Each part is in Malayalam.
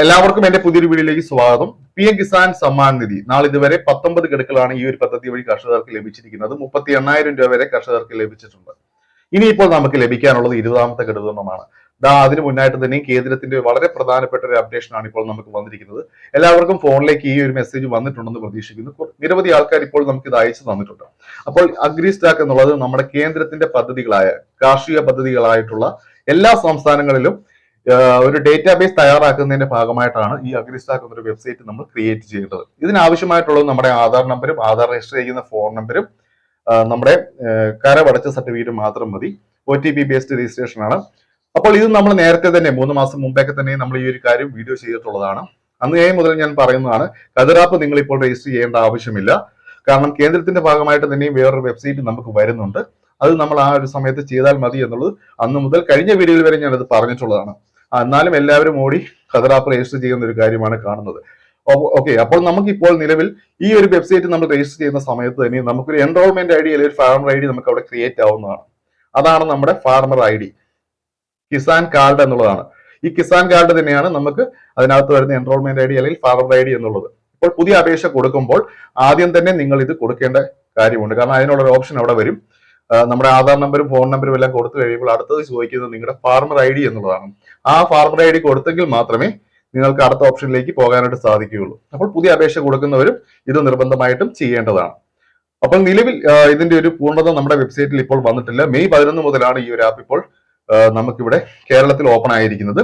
എല്ലാവർക്കും എന്റെ പുതിയൊരു വീഡിയോയിലേക്ക് സ്വാഗതം. P M Kisan Samman Nidhi. നാളെ ഇതുവരെ പത്തൊമ്പത് ഗഡുക്കളാണ് ഈ ഒരു പദ്ധതി വഴി കർഷകർക്ക് ലഭിച്ചിരിക്കുന്നത്. മുപ്പത്തി എണ്ണായിരം രൂപ വരെ കർഷകർക്ക് ലഭിച്ചിട്ടുണ്ട്. ഇനിയിപ്പോൾ നമുക്ക് ലഭിക്കാനുള്ളത് ഇരുപതാമത്തെ ഘടകമാണ് ദാ അതിന് മുന്നായിട്ട് തന്നെ കേന്ദ്രത്തിന്റെ വളരെ പ്രധാനപ്പെട്ട ഒരു അപ്ഡേഷൻ ആണ് ഇപ്പോൾ നമുക്ക് വന്നിരിക്കുന്നത്. എല്ലാവർക്കും ഫോണിലേക്ക് ഈ ഒരു മെസ്സേജ് വന്നിട്ടുണ്ടെന്ന് പ്രതീക്ഷിക്കുന്നു. നിരവധി ആൾക്കാർ ഇപ്പോൾ നമുക്ക് ഇത് അയച്ചു തന്നിട്ടുണ്ട്. അപ്പോൾ അഗ്രി സ്റ്റാക്ക് എന്നുള്ളത് നമ്മുടെ കേന്ദ്രത്തിന്റെ പദ്ധതികളായ കാർഷിക പദ്ധതികളായിട്ടുള്ള എല്ലാ സംസ്ഥാനങ്ങളിലും ഒരു ഡേറ്റാബേസ് തയ്യാറാക്കുന്നതിന്റെ ഭാഗമായിട്ടാണ് ഈ അഗ്രിസ്റ്റാക്ക് എന്നൊരു വെബ്സൈറ്റ് നമ്മൾ ക്രിയേറ്റ് ചെയ്യേണ്ടത്. ഇതിനാവശ്യമായിട്ടുള്ളത് നമ്മുടെ ആധാർ നമ്പരും ആധാർ രജിസ്റ്റർ ചെയ്യുന്ന ഫോൺ നമ്പരും നമ്മുടെ കരവടച്ച സർട്ടിഫിക്കറ്റ് മാത്രം മതി. O T P based registration ആണ്. അപ്പോൾ ഇത് നമ്മൾ നേരത്തെ തന്നെ മൂന്ന് മാസം മുമ്പേക്ക് തന്നെ നമ്മൾ ഈ ഒരു കാര്യം വീഡിയോ ചെയ്തിട്ടുള്ളതാണ്. അന്നേ മുതൽ ഞാൻ പറയുന്നതാണ് കതിറാപ്പ് നിങ്ങൾ ഇപ്പോൾ രജിസ്റ്റർ ചെയ്യേണ്ട ആവശ്യമില്ല. കാരണം കേന്ദ്രത്തിന്റെ ഭാഗമായിട്ട് തന്നെയും വേറൊരു വെബ്സൈറ്റ് നമുക്ക് വരുന്നുണ്ട്. അത് നമ്മൾ ആ ഒരു സമയത്ത് ചെയ്താൽ മതി എന്നുള്ളത് അന്ന് മുതൽ കഴിഞ്ഞ വീഡിയോയിൽ വരെ ഞാനത് പറഞ്ഞിട്ടുള്ളതാണ്. എന്നാലും എല്ലാവരും ഓടി ഖദറാപ്പ് രജിസ്റ്റർ ചെയ്യുന്ന ഒരു കാര്യമാണ് കാണുന്നത്. ഓക്കെ അപ്പോൾ നമുക്ക് ഇപ്പോൾ നിലവിൽ ഈ ഒരു വെബ്സൈറ്റ് നമ്മൾ രജിസ്റ്റർ ചെയ്യുന്ന സമയത്ത് തന്നെ നമുക്കൊരു എൻറോൾമെന്റ് ഐ ഡി അല്ലെങ്കിൽ ഫാർമർ ഐ ഡി നമുക്ക് അവിടെ ക്രിയേറ്റ് ആവുന്നതാണ്. അതാണ് നമ്മുടെ farmer I D Kisan card എന്നുള്ളതാണ്. ഈ കിസാൻ കാർഡ് തന്നെയാണ് നമുക്ക് അതിനകത്ത് വരുന്ന എൻറോൾമെന്റ് ഐ ഡി അല്ലെങ്കിൽ ഫാർമർ ഐ ഡി എന്നുള്ളത്. ഇപ്പോൾ പുതിയ അപേക്ഷ കൊടുക്കുമ്പോൾ ആദ്യം തന്നെ നിങ്ങൾ ഇത് കൊടുക്കേണ്ട കാര്യമുണ്ട്. കാരണം അതിനുള്ള ഒരു ഓപ്ഷൻ അവിടെ വരും. നമ്മുടെ ആധാർ നമ്പരും ഫോൺ നമ്പരും എല്ലാം കൊടുത്തു കഴിയുമ്പോൾ അടുത്തത് ചോദിക്കുന്നത് നിങ്ങളുടെ ഫാർമർ ഐ ഡി എന്നുള്ളതാണ്. ആ ഫാർമർ ഐ ഡി കൊടുത്തെങ്കിൽ മാത്രമേ നിങ്ങൾക്ക് അടുത്ത ഓപ്ഷനിലേക്ക് പോകാനായിട്ട് സാധിക്കുകയുള്ളൂ. അപ്പോൾ പുതിയ അപേക്ഷ കൊടുക്കുന്നവരും ഇത് നിർബന്ധമായിട്ടും ചെയ്യേണ്ടതാണ്. അപ്പോൾ നിലവിൽ ഇതിന്റെ ഒരു പൂർണത നമ്മുടെ വെബ്സൈറ്റിൽ ഇപ്പോൾ വന്നിട്ടില്ല. മെയ് പതിനൊന്ന് മുതലാണ് ഈ ഒരു ആപ്പ് ഇപ്പോൾ നമുക്കിവിടെ കേരളത്തിൽ ഓപ്പൺ ആയിരിക്കുന്നത്.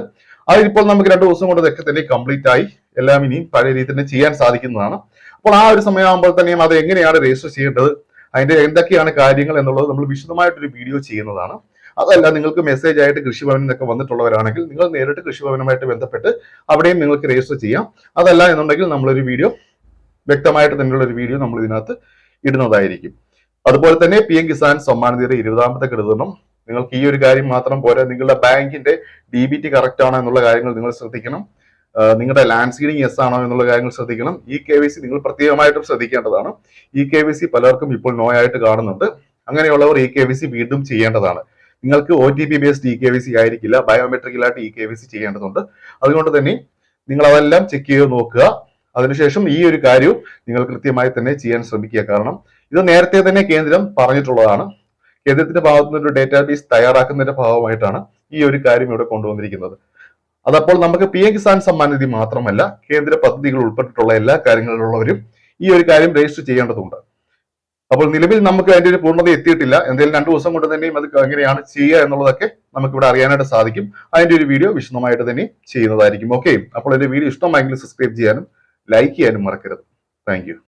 അതിപ്പോൾ നമുക്ക് രണ്ടു ദിവസം കൊണ്ട് ഇതൊക്കെ തന്നെ കംപ്ലീറ്റ് ആയി എല്ലാം ഇനിയും പഴയ രീതി തന്നെ ചെയ്യാൻ സാധിക്കുന്നതാണ്. അപ്പോൾ ആ ഒരു സമയമാകുമ്പോൾ തന്നെയും അത് എങ്ങനെയാണ് രജിസ്റ്റർ ചെയ്യേണ്ടത്? അതിന്റെ എന്തൊക്കെയാണ് കാര്യങ്ങൾ എന്നുള്ളത് നമ്മൾ വിശദമായിട്ടൊരു വീഡിയോ ചെയ്യുന്നതാണ്. അതല്ല നിങ്ങൾക്ക് മെസ്സേജ് ആയിട്ട് കൃഷിഭവനിൽ നിന്നൊക്കെ വന്നിട്ടുള്ളവരാണെങ്കിൽ നിങ്ങൾ നേരിട്ട് കൃഷിഭവനുമായിട്ട് ബന്ധപ്പെട്ട് അവിടെയും നിങ്ങൾക്ക് രജിസ്റ്റർ ചെയ്യാം. അതല്ല എന്നുണ്ടെങ്കിൽ നമ്മളൊരു വീഡിയോ വ്യക്തമായിട്ട് തന്നെയുള്ള ഒരു വീഡിയോ നമ്മൾ ഇതിനകത്ത് ഇടുന്നതായിരിക്കും. അതുപോലെ തന്നെ പി എം കിസാൻ സമ്മാനനിധിയുടെ ഇരുപതാമത്തെ കരുതണം നിങ്ങൾക്ക് ഈ ഒരു കാര്യം മാത്രം പോരാ നിങ്ങളുടെ ബാങ്കിന്റെ ഡി ബി ടി കറക്റ്റ് ആണോ എന്നുള്ള കാര്യങ്ങൾ നിങ്ങൾ ശ്രദ്ധിക്കണം. നിങ്ങളുടെ ലാൻഡ് സീഡിങ് എസ് ആണോ എന്നുള്ള കാര്യങ്ങൾ ശ്രദ്ധിക്കണം. ഈ കെ വി സി നിങ്ങൾ പ്രത്യേകമായിട്ടും ശ്രദ്ധിക്കേണ്ടതാണ്. ഈ കെ വി സി പലർക്കും ഇപ്പോൾ നോ ആയിട്ട് കാണുന്നുണ്ട്. അങ്ങനെയുള്ളവർ ഈ കെ വി സി വീണ്ടും ചെയ്യേണ്ടതാണ്. നിങ്ങൾക്ക് O T P based E K Y C ആയിരിക്കില്ല. ബയോമെട്രിക്കലായിട്ട് ഇ കെ വി സി ചെയ്യേണ്ടതുണ്ട്. അതുകൊണ്ട് തന്നെ നിങ്ങൾ അതെല്ലാം ചെക്ക് ചെയ്ത് നോക്കുക. അതിനുശേഷം ഈ ഒരു കാര്യവും നിങ്ങൾ കൃത്യമായി തന്നെ ചെയ്യാൻ ശ്രമിക്കുക. കാരണം ഇത് നേരത്തെ തന്നെ കേന്ദ്രം പറഞ്ഞിട്ടുള്ളതാണ്. കേന്ദ്രത്തിന്റെ ഭാഗത്തുനിന്ന് ഒരു ഡേറ്റാബേസ് തയ്യാറാക്കുന്നതിന്റെ ഭാഗമായിട്ടാണ് ഈ ഒരു കാര്യം ഇവിടെ കൊണ്ടുവന്നിരിക്കുന്നത്. അതപ്പോൾ നമുക്ക് പി എം കിസാൻ സമ്മാൻ നിധി മാത്രമല്ല കേന്ദ്ര പദ്ധതികൾ ഉൾപ്പെട്ടിട്ടുള്ള എല്ലാ കാര്യങ്ങളിലുള്ളവരും ഈ ഒരു കാര്യം രജിസ്റ്റർ ചെയ്യേണ്ടതുണ്ട്. അപ്പോൾ നിലവിൽ നമുക്ക് അതിന്റെ ഒരു പൂർണത എത്തിയിട്ടില്ല. എന്തെങ്കിലും രണ്ടു ദിവസം കൊണ്ട് തന്നെയും അത് എങ്ങനെയാണ് ചെയ്യുക എന്നുള്ളതൊക്കെ നമുക്ക് ഇവിടെ അറിയാനായിട്ട് സാധിക്കും. അതിന്റെ ഒരു വീഡിയോ വിശദമായിട്ട് തന്നെ ചെയ്യുന്നതായിരിക്കും. ഓക്കെ. അപ്പോൾ എന്റെ വീഡിയോ ഇഷ്ടമായെങ്കിൽ സബ്സ്ക്രൈബ് ചെയ്യാനും ലൈക്ക് ചെയ്യാനും മറക്കരുത്. താങ്ക്